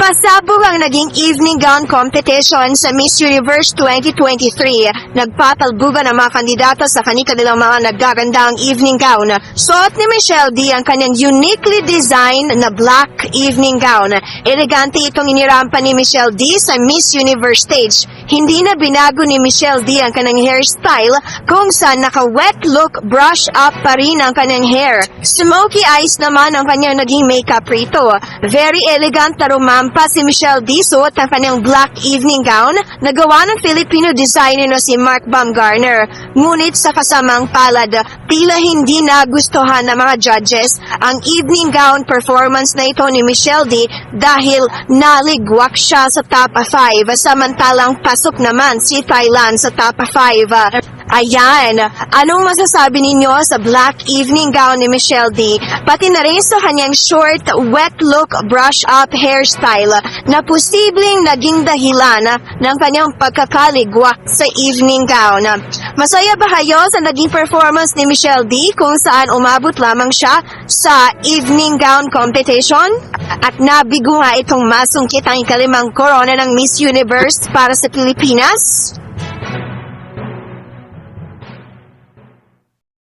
Pasabog ang naging evening gown competition sa Miss Universe 2023. Nagpatalbugan ang mga kandidato sa kanilang mga nagagandang evening gown. Suot ni Michelle D ang kanyang uniquely designed na black evening gown. Elegante itong inirampa ni Michelle D sa Miss Universe stage. Hindi na binago ni Michelle D ang kanyang hairstyle kung saan naka-wet look brush up pa rin ang kanyang hair. Smoky eyes naman ang kanyang naging makeup rito. Very elegant na rumampa si Michelle D suot ang kanyang black evening gown na gawa ng Filipino designer na si Mark Baumgartner. Ngunit sa kasamang palad, tila hindi nagustuhan ng mga judges ang evening gown performance na ito ni Michelle D dahil naligwak siya sa top 5 samantalang pasok naman si Thailand sa top 5. Ayan, anong masasabi ninyo sa black evening gown ni Michelle D? Pati na rin sa kanyang short, wet look, brush up hairstyle na posibleng naging dahilan ng kanyang pagkakaligwak sa evening gown. Masaya ba kayo sa naging performance ni Michelle D kung saan umabot lamang siya sa evening gown competition? At nabigo nga itong masungkit ang ikalimang corona ng Miss Universe para sa Pilipinas?